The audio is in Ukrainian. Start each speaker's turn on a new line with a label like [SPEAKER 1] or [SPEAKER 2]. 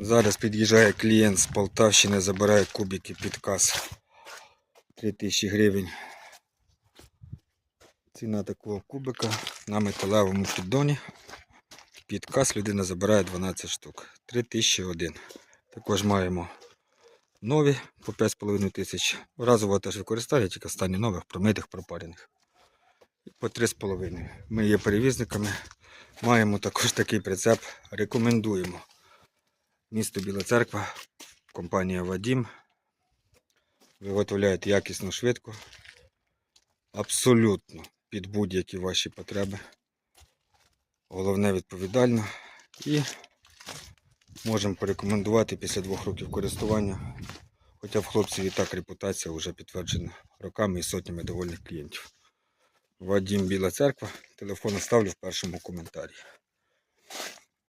[SPEAKER 1] Зараз під'їжджає клієнт з Полтавщини, забирає кубики підказ 3000 гривень. Ціна такого кубика на металевому піддоні. Підказ людина забирає 12 штук. 3001. Також маємо нові по 5,5 тисяч. Разово теж використання, тільки стані нових, промитих, пропарених. І по 3,5. Ми є перевізниками. Маємо також такий прицеп. Рекомендуємо. Місто Біла Церква, компанія Вадім. Виготовляють якісно, швидко. Абсолютно під будь-які ваші потреби. Головне відповідально. І можемо порекомендувати після двох років користування. Хоча в хлопців і так репутація вже підтверджена роками і сотнями довольних клієнтів. Вадім Біла Церква. Телефон оставлю в першому коментарі.